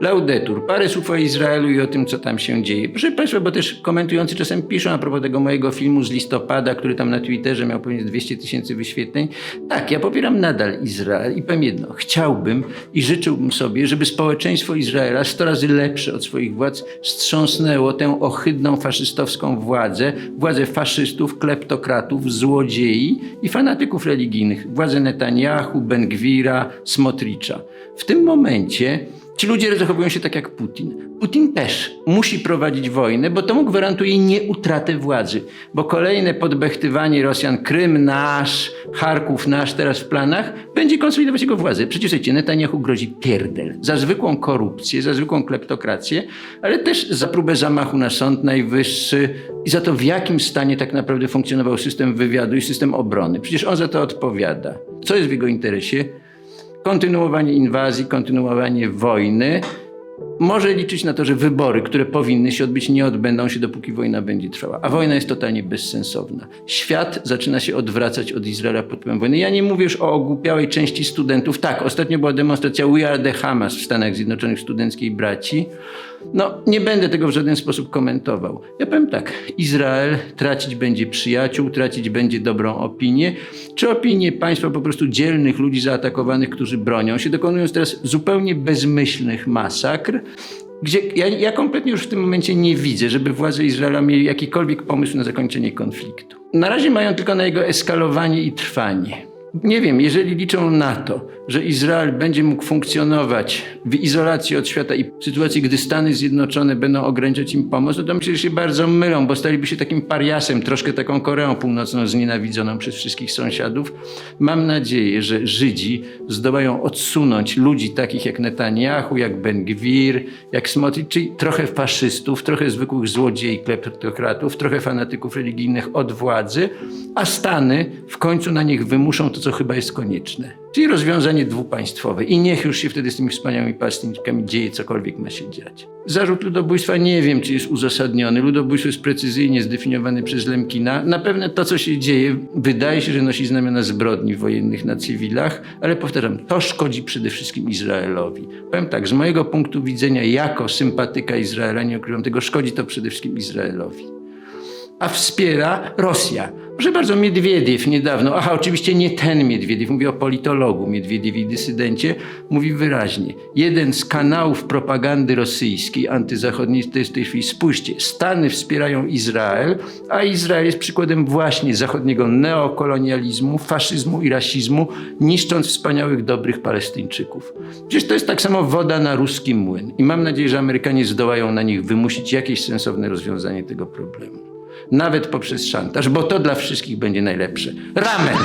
Laudetur, parę słów o Izraelu i o tym, co tam się dzieje. Proszę Państwa, bo też komentujący czasem piszą a propos tego mojego filmu z listopada, który tam na Twitterze miał pewnie 200 tysięcy wyświetleń. Tak, ja popieram nadal Izrael i powiem jedno, chciałbym i życzyłbym sobie, żeby społeczeństwo Izraela 100 razy lepsze od swoich władz wstrząsnęło tę ohydną faszystowską władzę, władzę faszystów, kleptokratów, złodziei i fanatyków religijnych, władzę Netanyahu, Ben-Gwira, Smotricza. W tym momencie Ci ludzie zachowują się tak jak Putin. Putin też musi prowadzić wojnę, bo to mu gwarantuje nieutratę władzy. Bo kolejne podbechtywanie Rosjan, Krym nasz, Charków nasz teraz w planach, będzie konsolidować jego władzę. Przecież słuchajcie, Netanyahu grozi pierdel za zwykłą korupcję, za zwykłą kleptokrację, ale też za próbę zamachu na Sąd Najwyższy i za to, w jakim stanie tak naprawdę funkcjonował system wywiadu i system obrony. Przecież on za to odpowiada. Co jest w jego interesie? Kontynuowanie inwazji, kontynuowanie wojny, może liczyć na to, że wybory, które powinny się odbyć, nie odbędą się, dopóki wojna będzie trwała. A wojna jest totalnie bezsensowna. Świat zaczyna się odwracać od Izraela pod wpływem wojny. Ja nie mówię już o ogłupiałej części studentów. Tak, ostatnio była demonstracja We Are the Hamas w Stanach Zjednoczonych Studenckiej Braci. No, nie będę tego w żaden sposób komentował. Ja powiem tak, Izrael tracić będzie przyjaciół, tracić będzie dobrą opinię, czy opinię państwa po prostu dzielnych ludzi zaatakowanych, którzy bronią się, dokonując teraz zupełnie bezmyślnych masakr, gdzie ja, ja kompletnie już w tym momencie nie widzę, żeby władze Izraela mieli jakikolwiek pomysł na zakończenie konfliktu. Na razie mają tylko na jego eskalowanie i trwanie. Nie wiem, jeżeli liczą na to, że Izrael będzie mógł funkcjonować w izolacji od świata i w sytuacji, gdy Stany Zjednoczone będą ograniczać im pomoc, to myślę, że się bardzo mylą, bo staliby się takim pariasem, troszkę taką Koreą Północną znienawidzoną przez wszystkich sąsiadów. Mam nadzieję, że Żydzi zdołają odsunąć ludzi takich jak Netanyahu, jak Ben Gwir, jak Smotrich, czyli trochę faszystów, trochę zwykłych złodziei, kleptokratów, trochę fanatyków religijnych od władzy, a Stany w końcu na nich wymuszą to, co chyba jest konieczne. Czyli rozwiązanie dwupaństwowe. I niech już się wtedy z tymi wspaniałymi pastynikami dzieje cokolwiek ma się dziać. Zarzut ludobójstwa nie wiem, czy jest uzasadniony. Ludobójstwo jest precyzyjnie zdefiniowane przez Lemkina. Na pewno to, co się dzieje, wydaje się, że nosi znamiona zbrodni wojennych na cywilach, ale powtarzam, to szkodzi przede wszystkim Izraelowi. Powiem tak, z mojego punktu widzenia, jako sympatyka Izraela, nie ukrywam tego, szkodzi to przede wszystkim Izraelowi a wspiera Rosja. Proszę bardzo, Miedwiediew niedawno, aha, oczywiście nie ten Miedwiediew, mówię o politologu Miedwiediewie, dysydencie, mówi wyraźnie, jeden z kanałów propagandy rosyjskiej, antyzachodniej, to jest w tej chwili, spójrzcie, Stany wspierają Izrael, a Izrael jest przykładem właśnie zachodniego neokolonializmu, faszyzmu i rasizmu, niszcząc wspaniałych, dobrych Palestyńczyków. Przecież to jest tak samo woda na ruski młyn i mam nadzieję, że Amerykanie zdołają na nich wymusić jakieś sensowne rozwiązanie tego problemu nawet poprzez szantaż, bo to dla wszystkich będzie najlepsze. Ramen!